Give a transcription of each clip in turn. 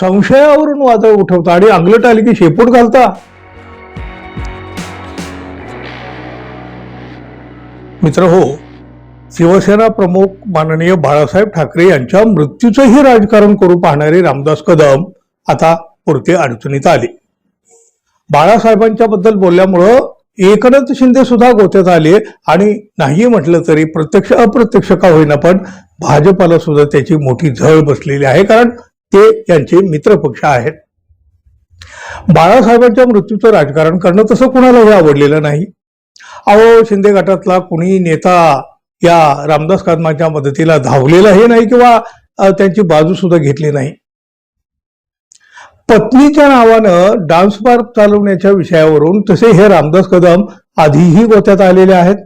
संशयावरून वादळ उठवता आणि अंगलट आली की शेपूट घालता? मित्र हो शिवसेना प्रमुख माननीय बाळासाहेब ठाकरे यांच्या मृत्यूचंही राजकारण करू पाहणारे रामदास कदम आता पुरते अडचणीत आले. बाळासाहेबांच्या बद्दल बोलल्यामुळं एकनाथ शिंदे सुद्धा गोत्यात आले आणि नाही म्हटलं तरी प्रत्यक्ष अप्रत्यक्ष का होईना पण भाजपाला सुद्धा त्याची मोठी झळ बसलेली आहे. कारण ते यांचे मित्रपक्ष आहेत. बाळासाहेबांच्या मृत्यूचं राजकारण करणं तसं कुणालाही आवडलेलं नाही? अहो शिंदे गटातला कुणी नेता या रामदास कदमाच्या मदतीला धावलेलाही नाही किंवा त्यांची बाजू सुद्धा घेतली नाही? पत्नीच्या नावानं डान्स बार चालवण्याच्या विषयावरून तसे हे रामदास कदम आधीही गोत्यात आलेले आहेत.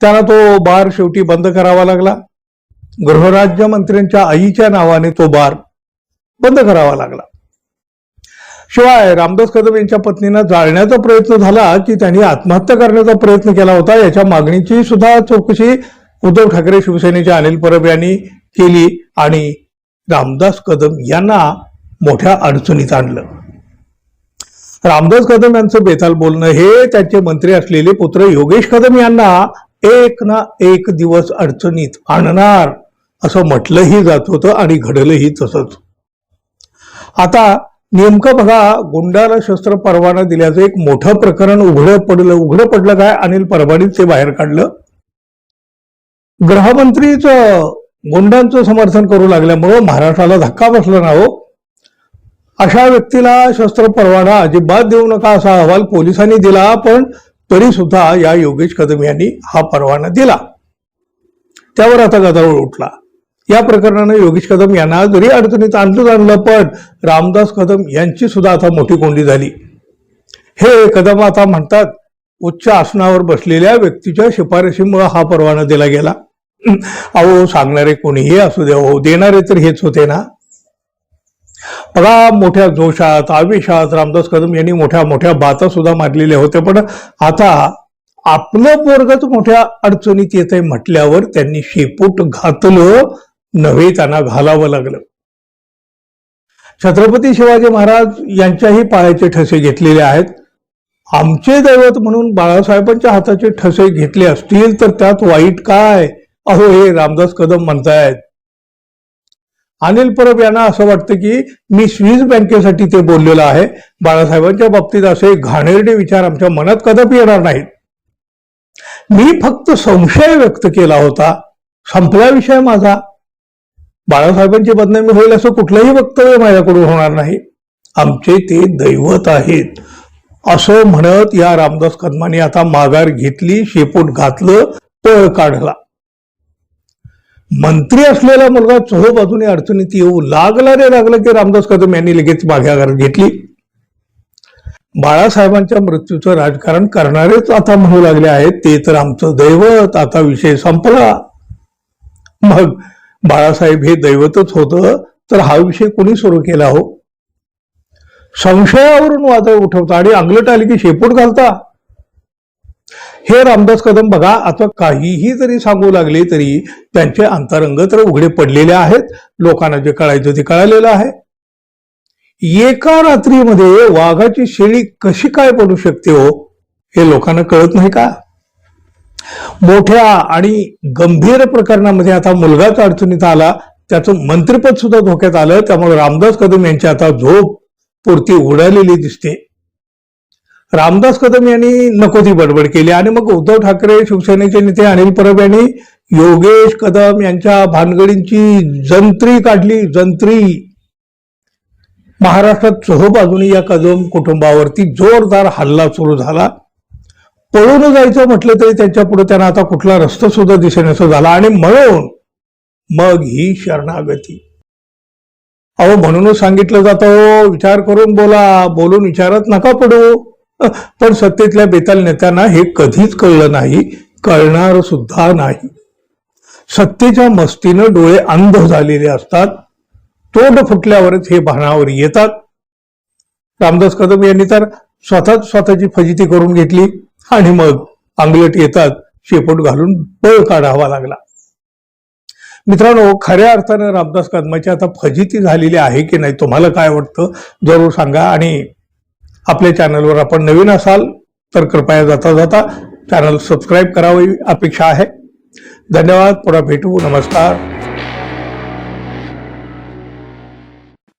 त्यांना तो बार शेवटी बंद करावा लागला. गृहराज्यमंत्र्यांच्या आईच्या नावाने तो बार बंद करावा लागला. शिवाय रामदास कदम यांच्या पत्नीनं जाळण्याचा प्रयत्न झाला की त्यांनी आत्महत्या करण्याचा प्रयत्न केला होता याच्या मागणीची सुद्धा चौकशी उद्धव ठाकरे शिवसेनेच्या अनिल परब यांनी केली आणि रामदास कदम यांना मोठ्या अडचणीत आणलं. रामदास कदम यांचं बेताल बोलणं हे त्यांचे मंत्री असलेले पुत्र योगेश कदम यांना एक ना एक दिवस अडचणीत आणणार. असं म्हटलंही जात होतं आणि घडलंही तसंच. आता नेमकं बघा गुंडाला शस्त्र परवाना दिल्याचं एक मोठं प्रकरण उघडं पडलं उघडं पडलं काय? अनिल परभणीत ते बाहेर काढलं. गृहमंत्रीच गुंडांचं समर्थन करू लागल्यामुळं महाराष्ट्राला धक्का बसला ना हो. अशा व्यक्तीला शस्त्र परवाना अजिबात देऊ नका असा अहवाल पोलिसांनी दिला पण तरी सुद्धा या योगेश कदम यांनी हा परवाना दिला. त्यावर आता गदारोळ उठला. या प्रकरणानं योगेश कदम यांना जरी अडचणीत आणलंच आणलं पण रामदास कदम यांची सुद्धा आता मोठी कोंडी झाली. हे कदम आता म्हणतात उच्च आसनावर बसलेल्या व्यक्तीच्या शिफारशीमुळे हा परवाना दिला गेला. अहो सांगणारे कोणीही असू दे हो देणारे तर हेच होते ना. बघा मोठ्या जोशात आवेशात रामदास कदम यांनी मोठ्या मोठ्या बाता सुद्धा मारलेल्या होत्या पण आता आपलं पोरगच मोठ्या अडचणीत येत आहे म्हटल्यावर त्यांनी शेपूट घातलं नव्हे त्यांना घालावं लागलं. छत्रपती शिवाजी महाराज यांच्याही पायाचे ठसे घेतलेले आहेत. आमचे दैवत म्हणून बाळासाहेबांच्या हाताचे ठसे घेतले असतील तर त्यात वाईट काय? अहो हे रामदास कदम म्हणतायत. अनिल परब यांना असं वाटतं की मी स्विस बँकेसाठी ते बोललेलं आहे. बाळासाहेबांच्या बाबतीत असे घाणेरडे विचार आमच्या मनात कदापि येणार नाहीत. मी फक्त संशय व्यक्त केला होता. संपला विषय माझा. बाळासाहेबांची बदनामी होईल असं कुठलंही वक्तव्य माझ्याकडून होणार नाही. आमचे ते दैवत आहेत. असं म्हणत या रामदास कदमाने आता माघार घेतली शेपूट घातलं पळ काढला. मंत्री असलेला मुलगा चहो बाजूने अडचणीत येऊ लागला रे लागलं की रामदास कदम यांनी लगेच माघार घेतली. बाळासाहेबांच्या मृत्यूचं राजकारण करणारेच आता म्हणू लागले आहेत ते तर आमचं दैवत आता विषय संपला. मग बाळासाहेब हे दैवतच होतं तर हा विषय कोणी सुरू केला हो? संशयावरून वादळ उठवता आणि अंगलट आली की शेपूट घालता? हे रामदास कदम बघा आता काहीही जरी सांगू लागले तरी त्यांचे अंतरंग तर उघडे पडलेले आहेत. लोकांना जे कळायचं ते कळालेलं आहे. एका रात्रीमध्ये वाघाची शेळी कशी काय पडू शकते हो? हे लोकांना कळत नाही का? मोठ्या आणि गंभीर प्रकरणामध्ये आता मुलगाच अडचणीत आला त्याचं मंत्रिपद सुद्धा धोक्यात आलं त्यामुळे रामदास कदम यांची आता झोप पुरती उडालेली दिसते. रामदास कदम यांनी नको ती बडबड केली आणि मग उद्धव ठाकरे शिवसेनेचे नेते अनिल परब यांनी योगेश कदम यांच्या भानगडींची जंत्री काढली जंत्री. महाराष्ट्रात चोहोबाजूनी या कदम कुटुंबावरती जोरदार हल्ला सुरू झाला. पळून जायचं म्हटलं तरी त्यांच्या पुढे त्यांना आता कुठला रस्ता सुद्धा दिसेनासा झाला आणि म्हणून मग ही शरणागती. अहो म्हणूनच सांगितलं जातं हो, विचार करून बोला बोलून विचारत नका पडू. पण सत्तेतल्या बेताल नेत्यांना हे कधीच कळलं नाही कळणार सुद्धा नाही. सत्तेच्या मस्तीनं डोळे अंध झालेले असतात तोंड फुटल्यावरच हे भानावर येतात. रामदास कदम यांनी तर स्वतःच स्वतःची फजिती करून घेतली. आणि मग अंगलट येतात शेपूट घालून बळ काढावा लागला. मित्रांनो खऱ्या अर्थानं रामदास कदमाची आता फजिती झालेली आहे की नाही तुम्हाला काय वाटतं? जरूर सांगा. आणि आपल्या चॅनलवर आपण नवीन असाल तर कृपया जाता जाता चॅनल सबस्क्राईब करावी अपेक्षा आहे. धन्यवाद. पुन्हा भेटू. नमस्कार.